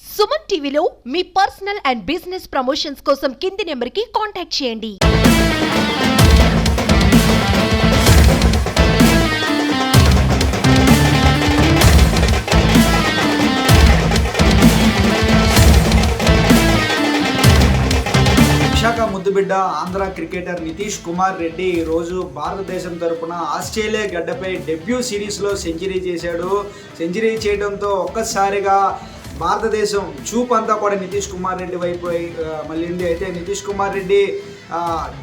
సుమన్ టీవీలో మీ personal and business promotions కోసం కింది నెంబర్కి కాంటాక్ట్ చేయండి. విశాఖ ముద్దుబిడ్డ ఆంధ్ర క్రికెటర్ నితీష్ కుమార్ రెడ్డి ఈరోజు రోజు భారతదేశం తరపున ఆస్ట్రేలియా గడ్డపై డెబ్యూ సిరీస్లో సెంచరీ చేశాడు. సెంచరీ చేయడంతో ఒక్కసారిగా భారతదేశం చూపు అంతా కూడా నితీష్ కుమార్ రెడ్డి వైపు మళ్ళీ అయితే నితీష్ కుమార్ రెడ్డి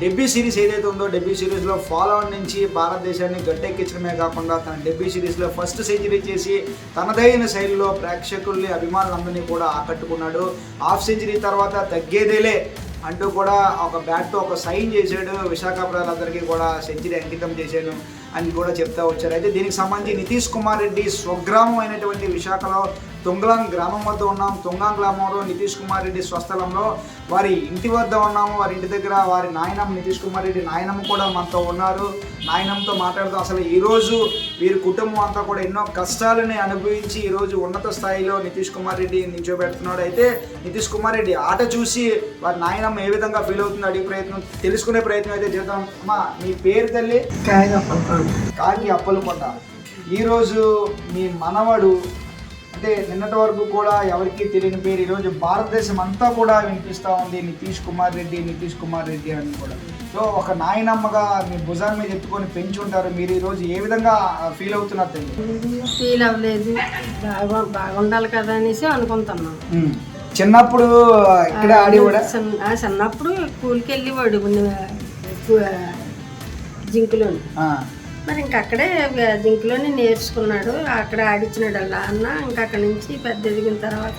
డెబ్యూ సిరీస్ ఏదైతే ఉందో డెబ్యూ సిరీస్లో ఫాలో ఆన్ నుంచి భారతదేశాన్ని గట్టెక్కించడమే కాకుండా తన డెబ్యూ సిరీస్లో ఫస్ట్ సెంచరీ చేసి తనదైన శైలిలో ప్రేక్షకుల్ని అభిమానులందరినీ కూడా ఆకట్టుకున్నాడు. హాఫ్ సెంచరీ తర్వాత తగ్గేదేలే అంటూ కూడా ఒక బ్యాట్తో ఒక సైన్ చేశాడు. విశాఖ ప్రజలందరికీ కూడా సెంచరీ అంకితం చేశాను అని కూడా చెప్తా వచ్చారు. అయితే దీనికి సంబంధించి నితీష్ కుమార్ రెడ్డి స్వగ్రామం అయినటువంటి విశాఖలో తుంగలాం గ్రామం వద్ద ఉన్నాం. తుంగాం గ్రామంలో నితీష్ కుమార్ రెడ్డి స్వస్థలంలో వారి ఇంటి వద్ద ఉన్నాము. వారి ఇంటి దగ్గర వారి నాయనమ్మ నితీష్ కుమార్ రెడ్డి నాయనమ్మ కూడా మనతో ఉన్నారు. నాయనమ్మతో మాట్లాడుతూ అసలు ఈరోజు వీరి కుటుంబం అంతా కూడా ఎన్నో కష్టాలని అనుభవించి ఈరోజు ఉన్నత స్థాయిలో నితీష్ కుమార్ రెడ్డి నిల్చోబెడుతున్నాడు. అయితే నితీష్ కుమార్ రెడ్డి ఆట చూసి వారి నాయనమ్మ ఏ విధంగా ఫీల్ అవుతుందో అడిగే ప్రయత్నం తెలుసుకునే ప్రయత్నం అయితే చేద్దాం. అమ్మా మీ పేరు తల్లి? కాకి అప్పలకొండ ఈరోజు మీ మనవడు అంటే నిన్నటి వరకు కూడా ఎవరికీ తెలియని పేరు ఈరోజు భారతదేశం అంతా కూడా వినిపిస్తూ ఉంది నితీష్ కుమార్ రెడ్డి నితీష్ కుమార్ రెడ్డి అని కూడా. సో ఒక నాయనమ్మగా మీ భుజాల మీద ఎత్తుకొని పెంచి ఉంటారు మీరు ఈరోజు ఏ విధంగా ఫీల్ అవుతున్నారు తెలియదు ఫీల్ అవ్వలేదు. బాగా బాగుండాలి కదా అనేసి అనుకుంటున్నాం చిన్నప్పుడు ఇక్కడ ఆడి కూడా చిన్న- ఆ చిన్నప్పుడు స్కూల్కి వెళ్ళేవాడు జింకులోని. మరి ఇంక అక్కడే జింకులోని నేర్చుకున్నాడు. అక్కడ ఆడించినాడు అలా అన్న. ఇంకా అక్కడి నుంచి పెద్ద ఎదిగిన తర్వాత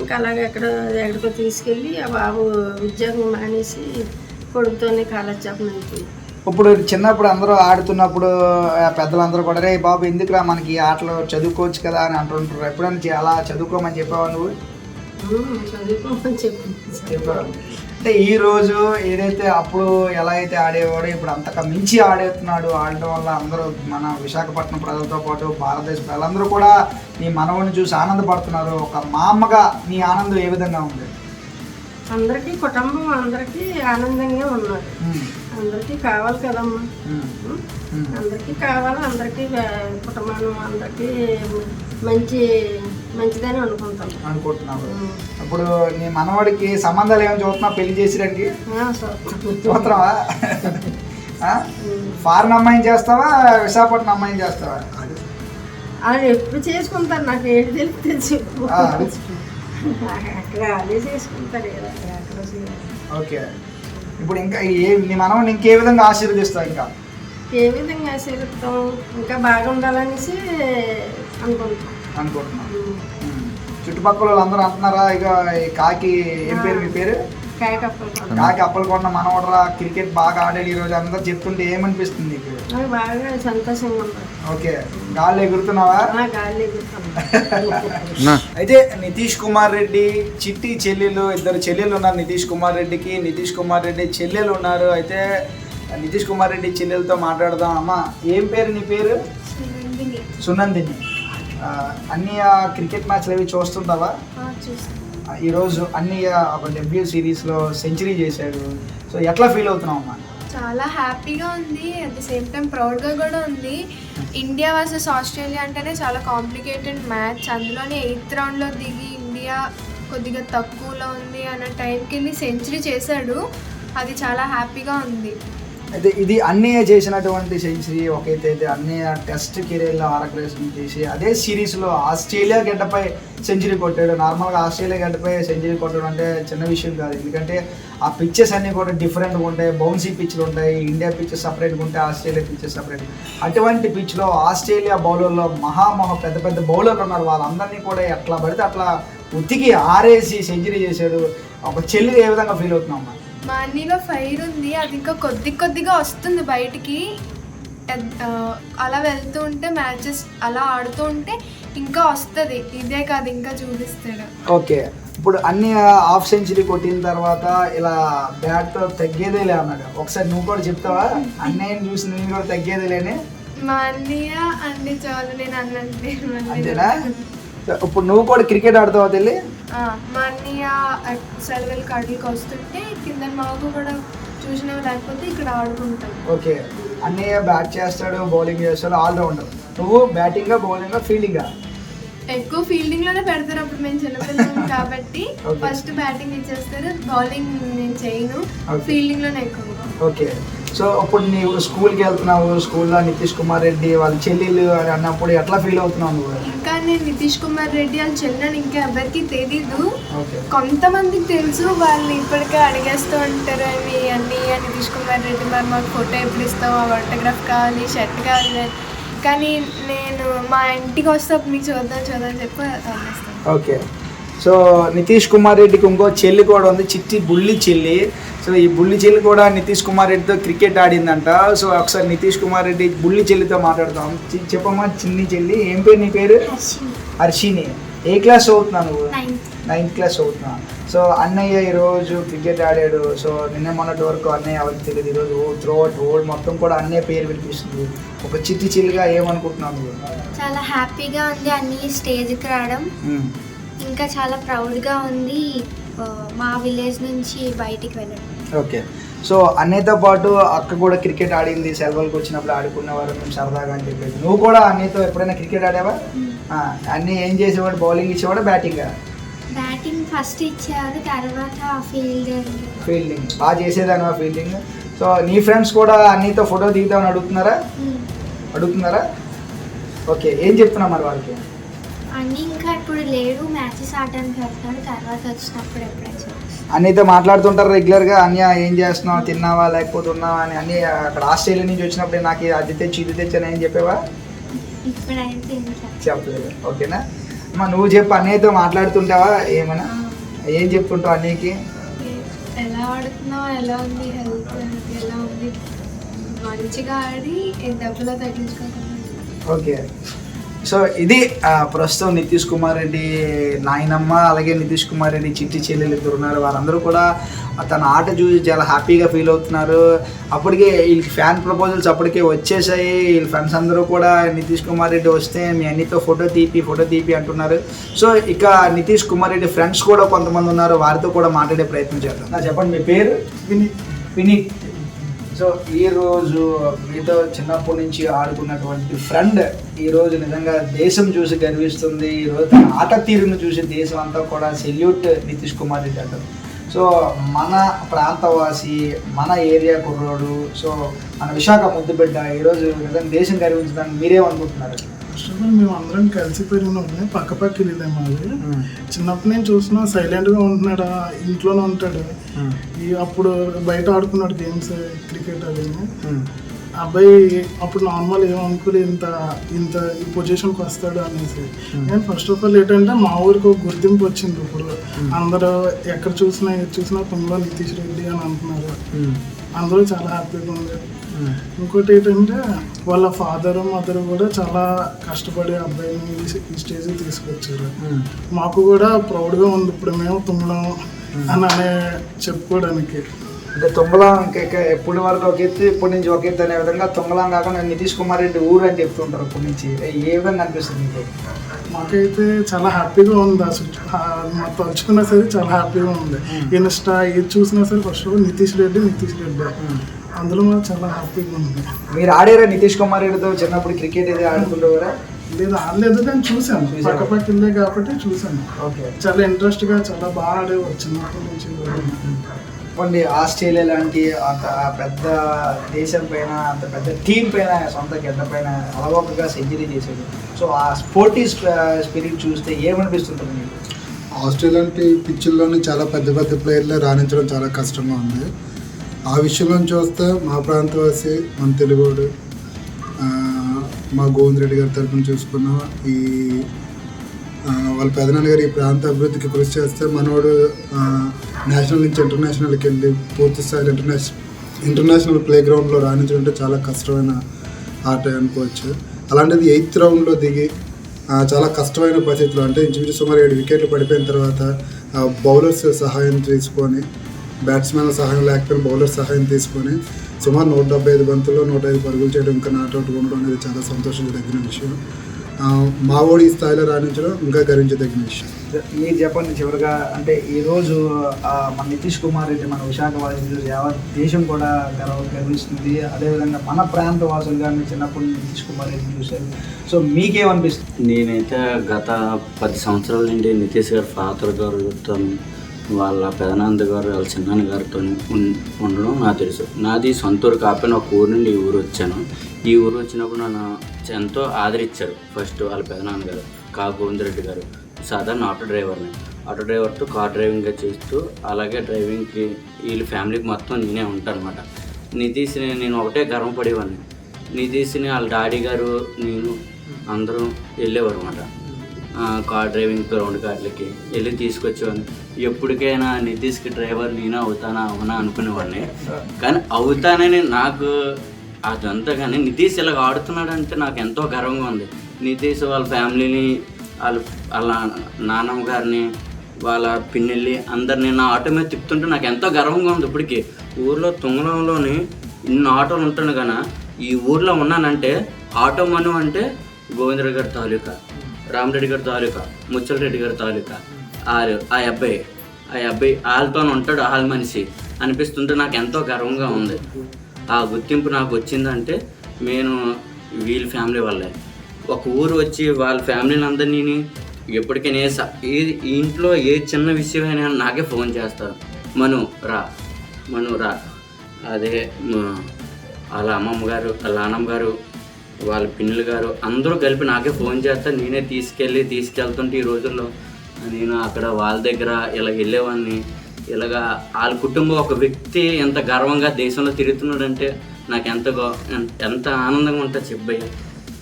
ఇంకా అలాగే ఎక్కడ ఎక్కడికో తీసుకెళ్ళి ఆ బాబు ఉద్యోగం మానేసి కొడుకుతోనే కాలక్షేపం అయిపోయింది. ఇప్పుడు చిన్నప్పుడు అందరూ ఆడుతున్నప్పుడు పెద్దలందరూ కూడా రే బాబు ఎందుకురా మనకి ఆటలు చదువుకోవచ్చు కదా అని అంటుంటారు. ఎప్పుడైనా అలా చదువుకోమని చెప్పావా నువ్వు? చదువుకోమని చెప్పింది చెప్పావు? అంటే ఈ రోజు ఏదైతే అప్పుడు ఎలా అయితే ఆడేవాడో ఇప్పుడు అంతగా మించి ఆడేస్తున్నాడు ఆడటం వల్ల అందరూ మన విశాఖపట్నం ప్రజలతో పాటు భారతదేశ ప్రజలందరూ కూడా నీ మనవడిని చూసి ఆనందపడుతున్నారు. ఒక మా అమ్మగా నీ ఆనందం ఏ విధంగా ఉంది? అందరికీ కుటుంబం అందరికీ ఆనందంగా ఉన్నారు అందరికీ కావాలి కదమ్మా. అందరికీ కావాలి అందరికీ కుటుంబాన్ని అందరికీ మంచి మంచిదని అనుకుంటాం. అనుకుంటున్నావు. ఇప్పుడు నీ మనవాడికి సంబంధాలు ఏమైనా చూస్తున్నావు పెళ్ళి చూస్తాం. చూస్తున్నావా? ఫారెన్ అమ్మాయిని చేస్తావా విశాఖపట్నం అమ్మాయిని చేస్తావా? వాళ్ళు ఎప్పుడు చేసుకుంటారు నాకు ఏంటి తెలిస్తే చెప్పు అక్కడ చేసుకుంటారు చే- ఓకే. ఇప్పుడు ఇంకా ఏ నీ మనవడిని ఇంకే విధంగా ఆశీర్వదిస్తావు ఇంకా? ఏ విధంగా చేరుతాం ఇంకా బాగుండాలనేసి అనుకుంటాం అనుకుంటున్నాం. చుట్టుపక్కల వాళ్ళందరూ అంటున్నారా ఇక ఈ కాకి ఏం పేరు మీ పేరు? కాకి అప్పలకొండ మనవడరా క్రికెట్ బాగా ఆడాడు ఈ రోజు అందరూ చెప్తుంటే ఏమనిపిస్తుంది నీకు? నాకు బాగా సంతోషంగా ఉంది. ఓకే. గాల్లో ఎగురుతున్నావా? గాలి ఎగురుతాం అయితే నితీష్ కుమార్ రెడ్డి చిట్టి చెల్లెలు ఇద్దరు చెల్లెలు ఉన్నారు నితీష్ కుమార్ రెడ్డికి. నితీష్ కుమార్ రెడ్డి చెల్లెలు ఉన్నారు. అయితే నితీష్ కుమార్ రెడ్డి చెల్లెలతో మాట్లాడదాం అమ్మా. ఏం పేరు నీ పేరు? సునందిని. అన్ని క్రికెట్ మ్యాచ్లు అవి చూస్తుంటావా? ఈరోజు అన్ని ఒక డెబ్యూ సిరీస్లో సెంచరీ చేశాడు. సో ఎట్లా ఫీల్ అవుతున్నావు అమ్మా? చాలా హ్యాపీగా ఉంది. అట్ ద సేమ్ టైం ప్రౌడ్గా కూడా ఉంది. ఇండియా వర్సెస్ ఆస్ట్రేలియా అంటేనే చాలా కాంప్లికేటెడ్ మ్యాచ్. అందులోనే ఎయిత్ రౌండ్లో దిగి ఇండియా కొద్దిగా తక్కువలో ఉంది అన్న టైంకి వెళ్ళి సెంచరీ చేశాడు. అది చాలా హ్యాపీగా ఉంది. అయితే ఇది అన్నయ్య చేసినటువంటి సెంచరీ ఒకైతే అయితే అన్నయ్య టెస్ట్ కెరీర్లో ఆరగ్రేషన్ చేసి అదే సిరీస్లో ఆస్ట్రేలియా గడ్డపై సెంచరీ కొట్టాడు. నార్మల్గా ఆస్ట్రేలియా గడ్డపై సెంచరీ కొట్టడం అంటే చిన్న విషయం కాదు. ఎందుకంటే ఆ పిచ్చెస్ అన్నీ కూడా డిఫరెంట్గా ఉంటాయి. బౌన్సీ పిచ్లు ఉంటాయి. ఇండియా పిచ్చెస్ సపరేట్గా ఉంటాయి. ఆస్ట్రేలియా పిచ్చెస్ సపరేట్ అటువంటి పిచ్లో ఆస్ట్రేలియా బౌలర్లో మహామహా పెద్ద పెద్ద బౌలర్లు ఉన్నారు. వాళ్ళందరినీ కూడా ఎట్లా పడితే అట్లా ఉతికి ఆరేసి సెంచరీ చేశాడు. ఒక చెల్లి ఏ విధంగా ఫీల్ అవుతున్నాం అమ్మా? మా అన్నీలో ఫైర్ ఉంది. అది ఇంకా కొద్ది కొద్దిగా వస్తుంది బయటికి. అలా వెళ్తూ ఉంటే మ్యాచెస్ అలా ఆడుతూ ఉంటే ఇంకా వస్తుంది. ఇదే కాదు ఇంకా చూపిస్తాడు. ఓకే. ఇప్పుడు అన్ని హాఫ్ సెంచరీ కొట్టిన తర్వాత ఇలా బ్యాట్తో తగ్గేదేలే అన్నాడు. ఒకసారి నువ్వు కూడా చెప్తావా? అన్నయ్యని చూసి నేను కూడా తగ్గేదేలేని మా అన్నయ్య అన్ని చాలు నేను అన్నంటే అంతేనా? ఇప్పుడు నువ్వు కూడా క్రికెట్ ఆడతావా తెల్లి? ఆ, మా అన్నయ్య సెలవులు కడులకు వస్తుంటే కింద మాకు కూడా చూసినా లేకపోతే ఇక్కడ ఆడుకుంటాం. ఓకే. అన్నయ్య బ్యాట్ చేస్తాడు బౌలింగ్ చేస్తాడు ఆల్రౌండర్. నువ్వు బ్యాటింగా బౌలింగా ఫీల్డింగా? ఎక్కువ ఫీల్డింగ్లోనే పెడతారు అప్పుడు మేము చిన్నపిల్లలం కాబట్టి. ఫస్ట్ బ్యాటింగ్ ఇచ్చేస్తారు బౌలింగ్ నేను చేయను. ఫీల్డింగ్లోనే ఎక్కువ. ఓకే. సో ఇప్పుడు నీవు స్కూల్కి వెళ్తున్నావు స్కూల్లో నితీష్ కుమార్ రెడ్డి వాళ్ళ చెల్లెళ్ళు అని అన్నప్పుడు ఎట్లా ఫీల్ అవుతున్నావు నువ్వు? ఇంకా నేను నితీష్ కుమార్ రెడ్డి అని చెల్లెని ఇంకా ఎవరికి తెలీదు. కొంతమందికి తెలుసు వాళ్ళు ఇప్పటికే అడిగేస్తూ ఉంటారు మీ అన్నయ్య నితీష్ కుమార్ రెడ్డి మరి మాకు ఫోటో ఎప్పుడు ఇస్తావు? ఆటోగ్రాఫ్ కావాలి షర్ట్ కావాలి. కానీ నేను మా ఇంటికి వస్తే అప్పుడు మీకు చూద్దాం చూద్దాం చెప్పి ఓకే. సో నితీష్ కుమార్ రెడ్డికి ఇంకో చెల్లి కూడా ఉంది చిట్టి బుల్లి చెల్లి. సో ఈ బుల్లి చెల్లి కూడా నితీష్ కుమార్ రెడ్డితో క్రికెట్ ఆడిందంట. సో ఒకసారి నితీష్ కుమార్ రెడ్డి బుల్లి చెల్లితో మాట్లాడతాం చి- చెప్పమ్మా చిన్ని చెల్లి. ఏం పేరు నీ పేరు? హర్షిని ఏ క్లాస్ చదువుతున్నావు నువ్వు? నైన్త్. క్లాస్ చదువుతున్నా. సో అన్నయ్య ఈరోజు క్రికెట్ ఆడాడు. సో నిన్న మొన్నటి వరకు అన్నయ్య ఎవరికి తెలియదు. ఈరోజు త్రో అవుట్ ఓల్డ్ మొత్తం కూడా అన్నయ్య పేరు వినిపిస్తుంది. ఒక చిట్టి చిల్లిగా ఏమనుకుంటున్నావు నువ్వు? చాలా హ్యాపీగా ఉంది అన్ని స్టేజ్కి రావడం. ఇంకా చాలా ప్రౌడ్గా ఉంది మా విలేజ్ నుంచి బయటికి వెళ్ళడం. ఓకే. సో అన్నయ్యతో పాటు అక్క కూడా క్రికెట్ ఆడింది సెలవులకు వచ్చినప్పుడు ఆడుకునేవారు మేము సరదాగా అని చెప్పేసి. నువ్వు కూడా అన్నయ్యతో ఎప్పుడైనా క్రికెట్ ఆడావా? అన్నీ ఏం చేసేవాడు? బౌలింగ్ ఇచ్చేవాడు? బ్యాటింగ్? బ్యాటింగ్ ఫస్ట్ ఇచ్చారు తర్వాత ఫీల్డర్ ఫీల్డింగ్. బాగా చేసేదానివా ఫీల్డింగ్? సో నీ ఫ్రెండ్స్ కూడా అన్నయ్యతో ఫోటో దిగుతామని అడుగుతున్నారా? అడుగుతున్నారా? ఓకే. ఏం చెప్తున్నా మరి వాళ్ళకి? అన్నీ ఇంకా ఇప్పుడు లేడు మ్యాచెస్ ఆడడానికి వెళ్తాడు తర్వాత వచ్చినప్పుడు ఎప్పుడైనా చూస్తాను. అన్నయ్యతో మాట్లాడుతుంటారు రెగ్యులర్గా అన్నయ్య ఏం చేస్తున్నావు? తిన్నావా? లేకపోతే ఉన్నావా? అని. అన్నీ అక్కడ ఆస్ట్రేలియా నుంచి వచ్చినప్పుడు నాకు ఇది అది తెచ్చి ఇది తెచ్చాను ఏం చెప్పావా? ఇప్పుడైతే చెప్పలేదు. ఓకేనా? అమ్మా నువ్వు చెప్పు. అన్నయ్యతో మాట్లాడుతుంటావా? ఏమన్నా? ఏం చెప్తుంటావు అన్నయ్యకి ఎలా ఆడుతున్నావు? ఎలా ఉంది? హెల్త్ ఎలా ఉంది? మంచిగా ఆడి దెబ్బలో తగ్గించుకోకుండా. ఓకే. సో ఇది ప్రస్తుతం నితీష్ కుమార్ రెడ్డి నాయనమ్మ అలాగే నితీష్ కుమార్ రెడ్డి చిట్టి చెల్లెలు ఇద్దరు ఉన్నారు. వారందరూ కూడా తన ఆట చూసి చాలా హ్యాపీగా ఫీల్ అవుతున్నారు. అప్పటికే వీళ్ళకి ఫ్యాన్ ప్రపోజల్స్ అప్పటికే వచ్చేసాయి. వీళ్ళ ఫ్రెండ్స్ అందరూ కూడా నితీష్ కుమార్ రెడ్డి వస్తే మీ అన్నితో ఫోటో తీపి ఫోటో తీపి అంటున్నారు. సో ఇక నితీష్ కుమార్ రెడ్డి ఫ్రెండ్స్ కూడా కొంతమంది ఉన్నారు. వారితో కూడా మాట్లాడే ప్రయత్నం చేద్దాం. నా చెప్పండి మీ పేరు? వినీత్ వినీత్. సో ఈ రోజు మీతో చిన్నప్పటి నుంచి ఆడుకున్నటువంటి ఫ్రెండ్ ఈరోజు నిజంగా దేశం చూసి గర్విస్తుంది. ఈ రోజు తన ఆట తీరును చూసి దేశం అంతా కూడా సెల్యూట్ నితీష్ కుమార్ రెడ్డి అంటారు. సో మన ప్రాంతవాసి మన ఏరియా కుర్రోడు సో మన విశాఖ ముద్దుబిడ్డ ఈరోజు నిజంగా దేశం గర్వించడానికి మీరేమనుకుంటున్నారు? ఆల్ మేము అందరం కలిసి వాళ్ళే పక్క పక్క ఇల్లులే మాది చిన్నప్పటి నుంచి చూసినా సైలెంట్గా ఉంటున్నాడు? ఇంట్లోనే ఉంటాడు? ఈ అప్పుడు బయట ఆడుకున్నాడు గేమ్స్ క్రికెట్ అది అబ్బాయి అప్పుడు నార్మల్ ఏమనుకోలే ఇంత ఇంత ఈ పొజిషన్కి వస్తాడు అనేసి. నేను ఫస్ట్ ఆఫ్ ఆల్ ఏంటంటే మా ఊరికి ఒక గుర్తింపు వచ్చింది ఇప్పుడు. అందరూ ఎక్కడ చూసినా చూసినా తుమ్మలో నితీష్ రెడ్డి అని అంటున్నారు. అందరూ చాలా హ్యాపీగా ఉంది ఇంకోటి ఏంటంటే వాళ్ళ ఫాదర్ మదర్ కూడా చాలా కష్టపడి అబ్బాయిని ఈ- స్టేజ్కి తీసుకొచ్చారు. మాకు కూడా ప్రౌడ్గా ఉంది ఇప్పుడు మేము తుమ్మలం అని అనే చెప్పుకోవడానికి. అంటే తుంగలం ఎప్పటి వరకు ఒక ఎత్తు ఇప్పటి నుంచి ఒక ఎత్తు అనే విధంగా తుంగలం కాకుండా నితీష్ కుమార్ రెడ్డి ఊరు అని చెప్తుంటారు ఇప్పటి నుంచి. ఏ విధంగా అనిపిస్తుంది మీకు? మాకైతే చాలా హ్యాపీగా ఉంది ఆ సిచు మాకు తలుచుకున్నా సరే చాలా హ్యాపీగా ఉంది. ఇన్స్టా ఏది చూసినా సరే ఫస్ట్ నితీష్ రెడ్డి నితీష్ రెడ్డి. అందులో మాకు చాలా హ్యాపీగా ఉంది. మీరు ఆడారా నితీష్ కుమార్ రెడ్డితో చిన్నప్పుడు క్రికెట్ ఇది ఆడుతుండేవారా లేదు ఆడలేదు కానీ చూసాను పక్క పక్క ఇల్లే కాబట్టి చూసాను ఓకే. చాలా ఇంట్రెస్ట్గా చాలా బాగా ఆడేవారు చిన్నప్పటి నుంచి. కొన్ని ఆస్ట్రేలియా లాంటి అంత పెద్ద దేశం పైన అంత పెద్ద టీం పైన సొంత గడ్డ పైన అలవోకగా సెంచరీ చేశాడు సో ఆ స్పోర్టీ స్పిరిట్ చూస్తే ఏమనిపిస్తుంటుంది మీకు? ఆస్ట్రేలియా లాంటి పిచ్చుల్లోని చాలా పెద్ద పెద్ద ప్లేయర్లే రాణించడం చాలా కష్టంగా ఉంది. ఆ విషయంలో చూస్తే మా ప్రాంతవాసి మన తెలుగుడు మా గోవింద్ రెడ్డి గారి తరఫున చూసుకున్న ఈ వాళ్ళ పెదనాన్న గారు ఈ ప్రాంత అభివృద్ధికి కృషి చేస్తే మనోడు నేషనల్ నుంచి ఇంటర్నేషనల్కి వెళ్ళి పూర్తి స్థాయిలో ఇంటర్నేషనల్ ఇంటర్నేషనల్ ప్లే గ్రౌండ్లో రాణించడం అంటే చాలా కష్టమైన ఆట అనుకోవచ్చు. అలాంటిది ఎయిత్ రౌండ్లో దిగి చాలా కష్టమైన పరిస్థితులు అంటే ఇంచుమించు సుమారు ఏడు వికెట్లు పడిపోయిన తర్వాత బౌలర్స్ సహాయం తీసుకొని బ్యాట్స్మెన్ సహాయం లేకపోయినా బౌలర్ సహాయం తీసుకొని సుమారు నూట డెబ్బై ఐదు బంతుల్లో నూట ఐదు పరుగులు చేయడం ఇంకా నాట్అవుట్ ఉండడం అనేది చాలా సంతోషించదగిన విషయం. ఆ, మావోడి స్థాయిలో రాణించడం ఇంకా గర్వించదగిన విషయం. మీరు చెప్పండి చివరిగా అంటే ఈ రోజు ఆ, మన నితీష్ కుమార్ రెడ్డి మన విశాఖ వాసులు యావత్ దేశం కూడా గర్వ గర్విస్తుంది. అదేవిధంగా మన ప్రాంత వాసులుగా మీరు చిన్నప్పటి నుంచి నితీష్ కుమార్ రెడ్డి చూశారు. సో మీకేమనిపిస్తుంది? నేనైతే గత పది సంవత్సరాల నుండి నితీష్ గారు ఫాదర్ గారితో వాళ్ళ పెదనాన్న గారు వాళ్ళ చిన్నాన్న గారితో ఉండడం నాకు తెలుసు. నాది సొంత ఊరు కాకపోయినా ఒక ఊరు నుండి ఈ ఊరు వచ్చాను. ఈ ఊరు వచ్చినప్పుడు నన్ను ఎంతో ఆదరించారు. ఫస్ట్ వాళ్ళ పెదనాన్న గారు కా గోవిందరెడ్డి గారు. సాధారణ ఆటో డ్రైవర్ని. ఆటో డ్రైవర్తో కార్ డ్రైవింగ్గా చేస్తూ అలాగే డ్రైవింగ్కి వీళ్ళ ఫ్యామిలీకి మొత్తం నేనే ఉంటాను అనమాట నితీష్ని నేను ఒకటే గర్వపడేవాడిని. నితీష్ని వాళ్ళ డాడీ గారు నేను అందరూ వెళ్ళేవారు అనమాట కార్ డ్రైవింగ్ రౌండ్ కార్లకి వెళ్ళి తీసుకొచ్చేవాడిని. ఎప్పటికైనా నితీష్కి డ్రైవర్ నేనే అవుతానా అవునా అనుకునేవాడిని. కానీ అవుతానని నాకు అదంతా కానీ నితీష్ ఇలా ఆడుతున్నాడంటే నాకు ఎంతో గర్వంగా ఉంది. నితీష్ వాళ్ళ ఫ్యామిలీని వాళ్ళ వాళ్ళ నాన్నమ్మ గారిని వాళ్ళ పిన్నెల్లి అందరిని నా ఆటో మీద తిప్పుతుంటే నాకు ఎంతో గర్వంగా ఉంది. ఇప్పటికి ఊర్లో తుంగలంలోని ఇన్ని ఆటోలు ఉంటాను కానీ ఈ ఊర్లో ఉన్నానంటే ఆటో మను అంటే గోవిందరావు గారి తాలూకా. రామరెడ్డి గారి తాలూకా ముచ్చలరెడ్డి గారి తాలూకా ఆరు ఆ అబ్బాయి ఆ అబ్బాయి వాళ్ళతో ఉంటాడు వాళ్ళ మనిషి అనిపిస్తుంటే నాకు ఎంతో గర్వంగా ఉంది. ఆ గుర్తింపు నాకు వచ్చిందంటే నేను వీళ్ళ ఫ్యామిలీ వల్లే ఒక ఊరు వచ్చి వాళ్ళ ఫ్యామిలీని అందరినీ ఎప్పటికైనా ఏ స- ఏ ఇంట్లో ఏ చిన్న విషయమైనా నాకే ఫోన్ చేస్తారు మను రా మను రా. అదే మ- వాళ్ళ అమ్మమ్మ గారు వాళ్ళ నాన్నమ్మ గారు వాళ్ళ పిన్నులు గారు అందరూ కలిపి నాకే ఫోన్ చేస్తే నేనే తీసుకెళ్ళి తీసుకెళ్తుంటే ఈ రోజుల్లో నేను అక్కడ వాళ్ళ దగ్గర ఇలా వెళ్ళేవాడిని. ఇలాగా వాళ్ళ కుటుంబం ఒక వ్యక్తి ఎంత గర్వంగా దేశంలో తిరుగుతున్నాడంటే నాకు ఎంత ఎంత ఆనందంగా ఉంటుంది చెప్పయ్య.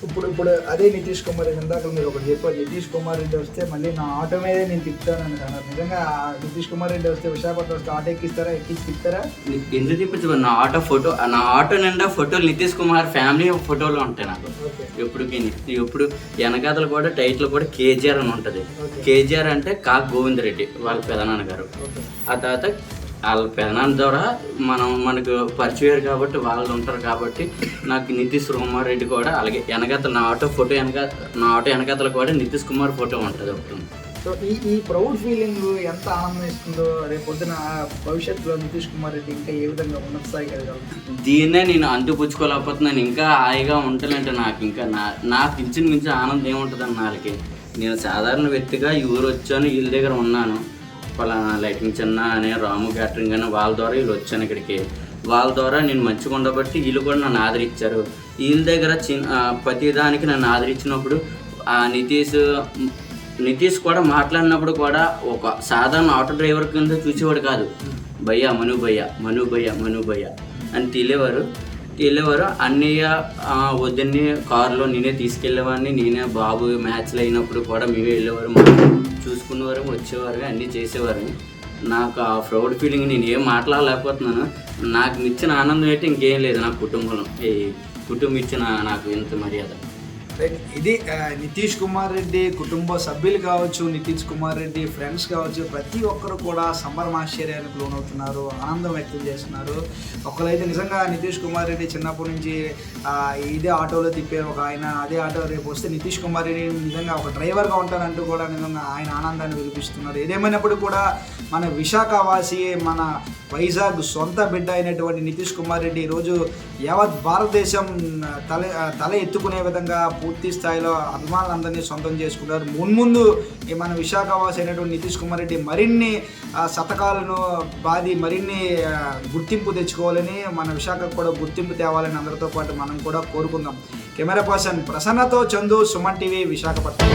ఇప్పుడు ఇప్పుడు అదే నితీష్ కుమార్ రెడ్డి ఇందాక మీరు ఒకటి చెప్పారు. నితీష్ కుమార్ రెడ్డి వస్తే మళ్ళీ నా ఆటో మీదే నేను తిప్పుతానని అన్నారు నిజంగా నితీష్ కుమార్ రెడ్డి వస్తే విశాఖపట్నం వస్తే ఆటో ఎక్కిస్తారా? ఎక్కించి తిప్పుతారా? ఎందుకు తిప్పించు నా ఆటో ఫోటో నా ఆటో నిండా ఫోటోలు నితీష్ కుమార్ ఫ్యామిలీ ఫోటోలు ఉంటాయి నాకు. ఎప్పటికి ఎప్పుడు వెనకాతలు కూడా టైటిల్ కూడా కేజీఆర్ అని ఉంటుంది. కేజీఆర్ అంటే కా గోవిందరెడ్డి వాళ్ళ పెదనాన్న గారు ఆ తర్వాత వాళ్ళ పెదనాన్న ద్వారా మనం మనకు పరిచయం కాబట్టి వాళ్ళు ఉంటారు కాబట్టి నాకు నితీష్ కుమార్ రెడ్డి కూడా అలాగే వెనకాతల నా ఆటో ఫోటో వెనక నా ఆటో వెనకాతలు కూడా నితీష్ కుమార్ ఫోటో ఉంటుంది ఒకటి. సో ఈ ఈ ప్రౌడ్ ఫీలింగ్ ఎంత ఆనందం ఇస్తుందో రేపు పొద్దున భవిష్యత్తులో నితీష్ కుమార్ రెడ్డి ఇంకా ఏ విధంగా ఉన్నత వెళ్ళగలుగుతారు దీన్నే నేను అంతుపుచ్చుకోలేకపోతున్నాను ఇంకా హాయిగా ఉంటానంటే నాకు ఇంకా నా నాకు ఇచ్చిన మించి ఆనందం ఏముంటుందని నాలుకి నేను సాధారణ వ్యక్తిగా ఈ ఊరు వచ్చాను వీళ్ళ దగ్గర ఉన్నాను. పలానా లైటింగ్ చిన్న అనే రాము క్యాటరింగ్ అని వాళ్ళ ద్వారా వీళ్ళు వచ్చాను ఇక్కడికి. వాళ్ళ ద్వారా నేను మంచిగా ఉండబట్టి వీళ్ళు కూడా నన్ను ఆదరించారు. వీళ్ళ దగ్గర చిన్న ప్రతిదానికి నన్ను ఆదరించినప్పుడు ఆ నితీష్ నితీష్ కూడా మాట్లాడినప్పుడు కూడా ఒక సాధారణ ఆటో డ్రైవర్ కింద చూసేవాడు కాదు. భయ్యా మను భయ్య మను భయ్య మను భయ్య అని తెలియవారు తెలియవారు అన్నయ్య ఆ, వద్దని కారులో నేనే తీసుకెళ్ళేవాడిని. నేనే బాబు మ్యాచ్లు అయినప్పుడు కూడా మేమే వెళ్ళేవారు. చూసుకునేవారు వచ్చేవారు అన్నీ చేసేవారు నాకు ఆ ప్రౌడ్ ఫీలింగ్ నేను ఏం మాట్లాడలేకపోతున్నాను. నాకు ఇచ్చిన ఆనందం అయితే ఇంకేం లేదు నా కుటుంబంలో. ఈ కుటుంబం ఇచ్చిన నాకు ఇంత మర్యాద. ఇది నితీష్ కుమార్ రెడ్డి కుటుంబ సభ్యులు కావచ్చు నితీష్ కుమార్ రెడ్డి ఫ్రెండ్స్ కావచ్చు ప్రతి ఒక్కరు కూడా సంబరమాశ్చర్యానికి లోనవుతున్నారు ఆనందం వ్యక్తం చేస్తున్నారు. ఒకరైతే నిజంగా నితీష్ కుమార్ రెడ్డి చిన్నప్పటి నుంచి ఇదే ఆటోలో తిప్పే ఒక ఆయన అదే ఆటో రేపు వస్తే నితీష్ కుమార్ రెడ్డి నిజంగా ఒక డ్రైవర్గా ఉంటారంటూ కూడా నిజంగా ఆయన ఆనందాన్ని వినిపిస్తున్నారు. ఏదేమైనప్పుడు కూడా మన విశాఖవాసి మన వైజాగ్ సొంత బిడ్డ అయినటువంటి నితీష్ కుమార్ రెడ్డి ఈరోజు యావత్ భారతదేశం తల తల ఎత్తుకునే విధంగా పూర్తి స్థాయిలో అభిమానులందరినీ సొంతం చేసుకున్నారు. మున్ముందు మన విశాఖవాసి అయినటువంటి నితీష్ కుమార్ రెడ్డి మరిన్ని శతకాలను బాది మరిన్ని గుర్తింపు తెచ్చుకోవాలని మన విశాఖకు కూడా గుర్తింపు తేవాలని అందరితో పాటు మనం కూడా కోరుకుందాం. కెమెరా పర్సన్ ప్రసన్నతో చందు సుమన్ టీవీ విశాఖపట్నం.